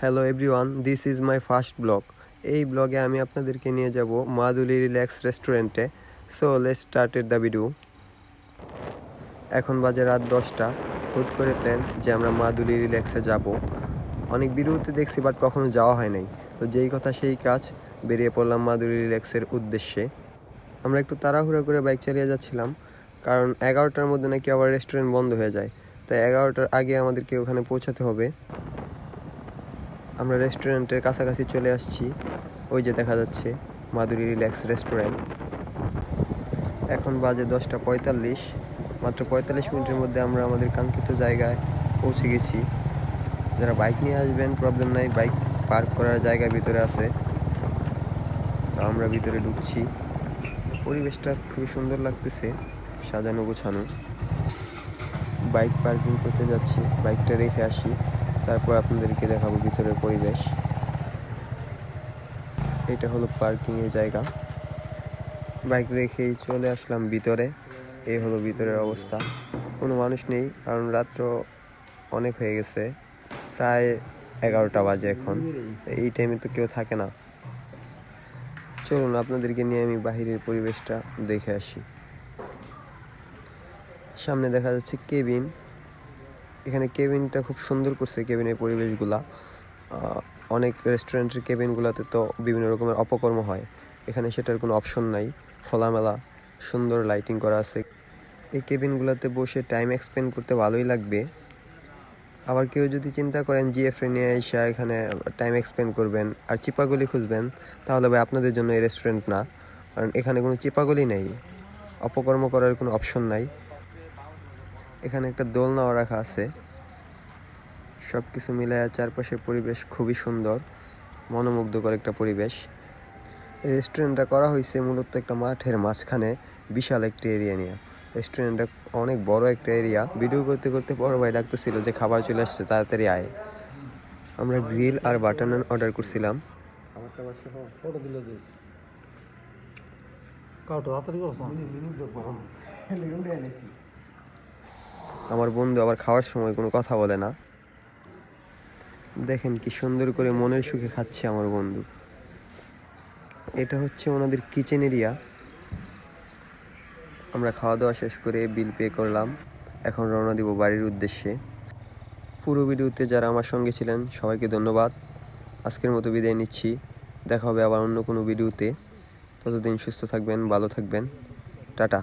Hello everyone this is my first blog এই ব্লগে আমি আপনাদেরকে নিয়ে যাব মাদুলি রিল্যাক্স রেস্টুরেন্টে। So let started the video এখন বাজে রাত দশটা। হুট করে প্ল্যান যে আমরা মাদুলি রিল্যাক্সে যাব। অনেক ভিডিওতে দেখছি বাট কখনো যাওয়া হয় নাই। তো যেই কথা সেই কাজ, বেরিয়ে পড়লাম মাদুলি রিল্যাক্সের উদ্দেশ্যে। আমরা একটু তাড়াহুড়ো করে বাইক চালিয়ে যাচ্ছিলাম, কারণ এগারোটার মধ্যে নাকি আবার রেস্টুরেন্ট বন্ধ হয়ে যায়। তাই এগারোটার আগে আমাদেরকে ওখানে পৌঁছাতে হবে। আমরা রেস্টুরেন্টের কাছাকাছি চলে আসছি। ওই যে দেখা যাচ্ছে মাধুরী রিল্যাক্স রেস্টুরেন্ট এখন বাজে দশটা পঁয়তাল্লিশ। মাত্র পঁয়তাল্লিশ মিনিটের মধ্যে আমরা আমাদের কাঙ্ক্ষিত জায়গায় পৌঁছে গেছি। যারা বাইক নিয়ে আসবেন প্রবলেম নাই। বাইক পার্ক করার জায়গা ভিতরে আছে। তো আমরা ভিতরে ঢুকছি। পরিবেশটা খুবই সুন্দর লাগতেছে, সাজানো গোছানো। বাইক পার্কিং করতে যাচ্ছি বাইকটা রেখে আসি। তারপর আপনাদেরকে দেখাবো ভিতরের পরিবেশ। এটা হলো পার্কিং এর জায়গা। বাইক রেখেই চলে আসলাম ভিতরে। এই হলো ভিতরের অবস্থা। কোনো মানুষ নেই, কারণ রাত্র অনেক হয়ে গেছে। প্রায় এগারোটা বাজে এখন। এই টাইমে তো কেউ থাকে না। চলুন, আপনাদেরকে নিয়ে আমি বাহিরের পরিবেশটা দেখে আসি। সামনে দেখা যাচ্ছে কেবিন। এখানে কেবিনটা খুব সুন্দর করছে, কেবিনের পরিবেশগুলা। অনেক রেস্টুরেন্টের কেবিনগুলোতে তো বিভিন্ন রকমের অপকর্ম হয়। এখানে সেটার কোনো অপশন নাই, খোলামেলা, সুন্দর লাইটিং করা আছে। এই কেবিনগুলোতে বসে টাইম এক্সপেন্ড করতে ভালোই লাগবে। আবার কেউ যদি চিন্তা করেন, জিএফ নিয়ে এসে এখানে টাইম এক্সপেন্ড করবেন আর চিপাগুলি খুঁজবেন, তাহলে ভাই আপনাদের জন্য এই রেস্টুরেন্ট না। কারণ এখানে কোনো চিপাগুলি নেই, অপকর্ম করার কোনো অপশন নাই। এখানে একটা দোলনাও রাখা আছে। সব কিছু মিলায় চারপাশের পরিবেশ খুবই সুন্দর মনোমুগ্ধকর একটা পরিবেশ। এই রেস্টুরেন্টটা করা হয়েছে মূলত একটা মাঠের মাঝখানে বিশাল একটা এরিয়া নিয়ে। রেস্টুরেন্টটা অনেক বড় একটা এরিয়া ভিডিও করতে করতে বড় ভাই ডাকতেছিল যে খাবার চলে আসছে তাড়াতাড়ি আয়। আমরা গ্রিল আর বাটার নান অর্ডার করছিলাম। কাউটা তাড়াতাড়ি করছ আমার বন্ধু আবার খাওয়ার সময় কোনো কথা বলে না। দেখেন কি সুন্দর করে মনের সুখে খাচ্ছে আমার বন্ধু। এটা হচ্ছে ওনাদের কিচেন এরিয়া আমরা খাওয়া দাওয়া শেষ করে বিল পে করলাম। এখন রওনা দিব বাড়ির উদ্দেশ্যে। পুরো ভিডিওতে যারা আমার সঙ্গে ছিলেন, সবাইকে ধন্যবাদ। আজকের মতো বিদায় নিচ্ছি। দেখা হবে আবার অন্য কোনো ভিডিওতে। ততদিন সুস্থ থাকবেন, ভালো থাকবেন। টাটা।